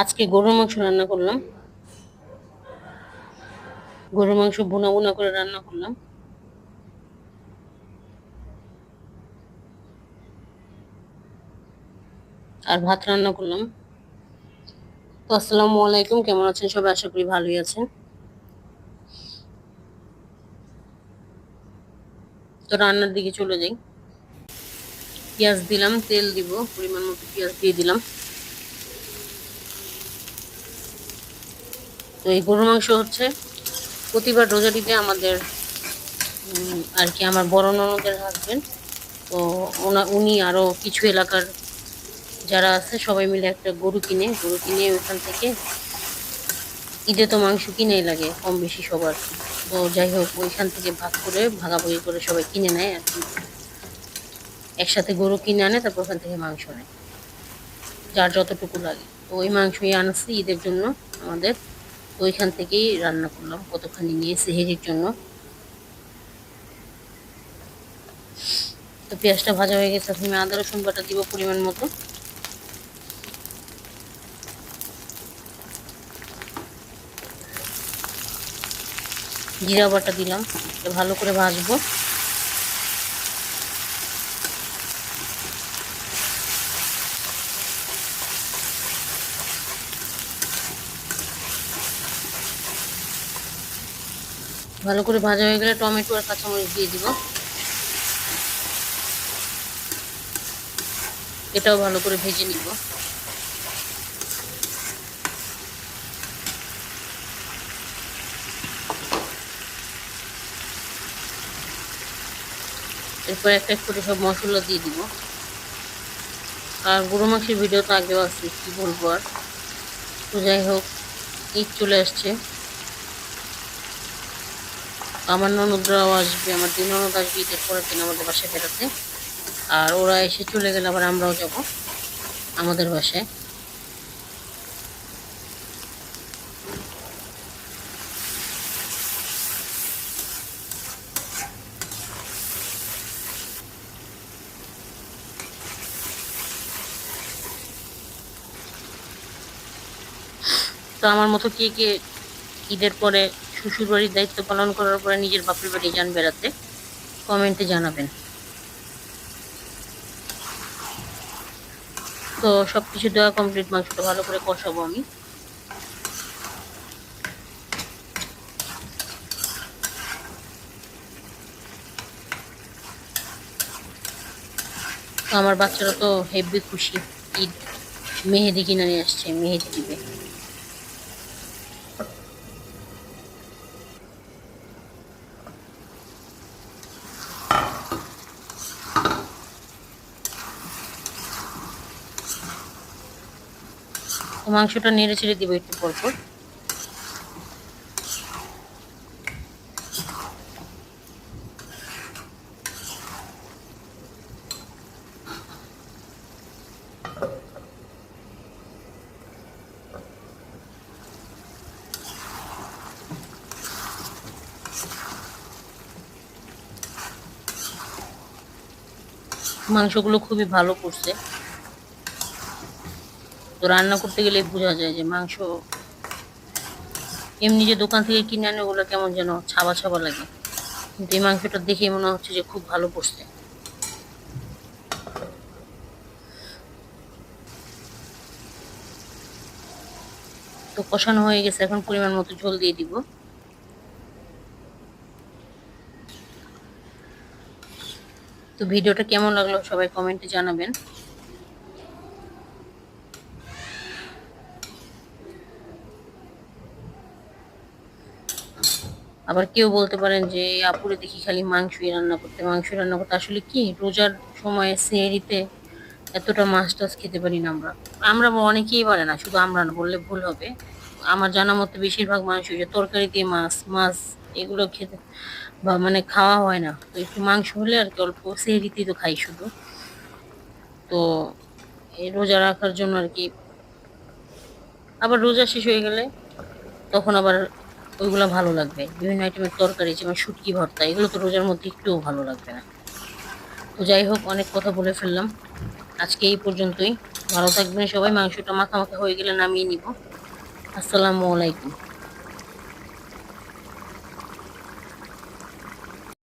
আজকে গরুর মাংস রান্না করলাম। গরুর মাংস বোনা বোনা করে রান্না করলাম। আর ভাত রান্না করলাম। তো আসসালামু আলাইকুম, কেমন আছেন সবাই? আশা করি ভালোই আছেন। তো রান্নার দিকে চলে যাই। পেঁয়াজ দিলাম, তেল দিব, পরিমাণ মতো পেঁয়াজ দিয়ে দিলাম। তো এই গরুর মাংস হচ্ছে। প্রতিবার রোজারিতে আমাদের আর কি আমার বড় ননদের হাজবেন্ড তো ওনা, উনি আরও কিছু এলাকার যারা আছে, সবাই মিলে একটা গরু কিনে গরু কিনে ওখান থেকে ঈদে তো মাংস কিনেই লাগে কম বেশি সবার। তো যাই হোক, ওইখান থেকে ভাগ করে, ভাগাভাগি করে সবাই কিনে নেয় আর কি। একসাথে গরু কিনে আনে, তারপর ওখান থেকে মাংস নেয়। যার যতটুকু লাগে। তো ওই মাংসই আনছি ঈদের জন্য আমাদের। ওইখান থেকেই রান্না করলাম কতখানি নিয়ে সেহেরির জন্য। তো পেঁয়াজটা ভাজা হয়ে গেছে আমি আদা, রসুন বাটা দিব পরিমাণ মতো। জিরা বাটা দিলাম ভালো করে ভাজবো। ভালো করে ভাজা হয়ে গেলে টমেটো আর কাঁচামরিচ দিয়ে দিব। এটাও ভালো করে ভেজে নিব। এরপর একটা এক করে সব মশলা দিয়ে দিব। আর গুঁড়ো মাংসের ভিডিও তো আগেও আছে কী বলব আর। তো যাই হোক, ঈদ চলে আসছে। আমার ননদরাও আসবে, আমার দুই ননদ আসবে ঈদের পরের দিন আমাদের বাসায় বেড়াতে আর ওরা এসে চলে গেলে আবার আমরাও যাব আমাদের বাসায়। তো আমার মতো কে কে ঈদের পরে শ্বশুর বাড়ির দায়িত্ব পালন করার পরে নিজের বাপের বাড়ি যান বেড়াতে, কমেন্টে জানাবেন। তো সব কিছু দেওয়া কমপ্লিট মাংসটা ভালো করে কষাবো আমি। আমার বাচ্চারা তো হেভি খুশি, ঈদ, মেহেদি কিনে নিয়ে আসছে, মেহেদি দিবে। মাংসটা নেড়ে ছেড়ে দিব একটু পর পর। মাংসগুলো খুবই ভালো করছে। তো রান্না করতে গেলে বোঝা যায় যে মাংস এমনি যে দোকান থেকে কিনে আনে ওগুলো কেমন যেন ছাবা ছাবা লাগে। কিন্তু এই মাংসটা দেখে মনে হচ্ছে যে খুব ভালো পড়ছে তো কষানো হয়ে গেছে, এখন পরিমাণ মতো ঝোল দিয়ে দিব। তো ভিডিওটা কেমন লাগল সবাই কমেন্টে জানাবেন। আবার কেউ বলতে পারেন যে আপুরে দেখি খালি মাংসই রান্না করতে মাংস রান্না করতে। আসলে কি? রোজার সময় সেহরিতে এতটা মাছ টাছ খেতে পারি না আমরা। আমরা অনেকেই পারে না, শুধু আমরা না, বললে ভুল হবে। আমার জানা মতো বেশিরভাগ মানুষ যে তরকারি দিয়ে মাছ মাছ এগুলো খেতে বা মানে খাওয়া হয় না। তো একটু মাংস হলে আর কি অল্প সেহরিতেই তো খাই শুধু। তো এই রোজা রাখার জন্য আর কি আবার রোজা শেষ হয়ে গেলে তখন আবার ওইগুলো ভালো লাগবে। বিভিন্ন আইটেমের তরকারি, যেমন শুটকি ভর্তা, এগুলো তো রোজার মধ্যে একটুও ভালো লাগবে না। তো যাই হোক, অনেক কথা বলে ফেললাম। আজকে এই পর্যন্তই। ভালো থাকবেন সবাই। মাংসটা মাথা হয়ে গেলে নামিয়ে নিব। আসসালামু আলাইকুম।